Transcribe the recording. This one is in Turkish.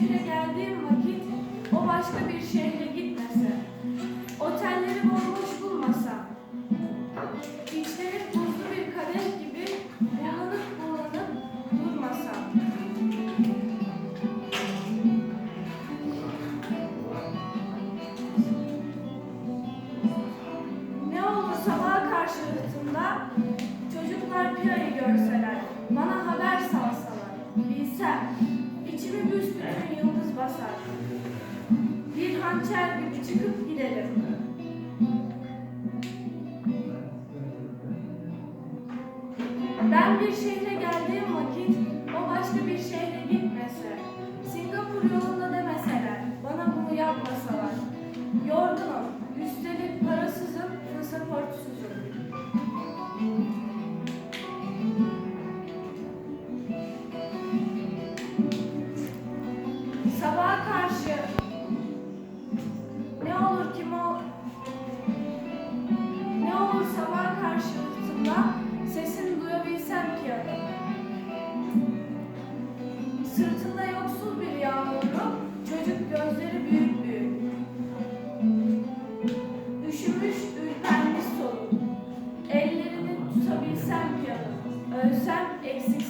Şehre geldiğim vakit o başka bir şehre gitmese, çıkıp gidelim. Ben bir şehre geldiğim vakit o başka bir şehre gitmese, Singapur yolunda demeseler, bana bunu yapmasalar. Yorgunum, üstelik parasızım, pasaportsuzum. Sabaha Sırtında yoksul bir yağmuru, çocuk gözleri büyük büyük. Üşümüş, ürpermiş soluk. Ellerini tutabilsem piyano, ölsem eksik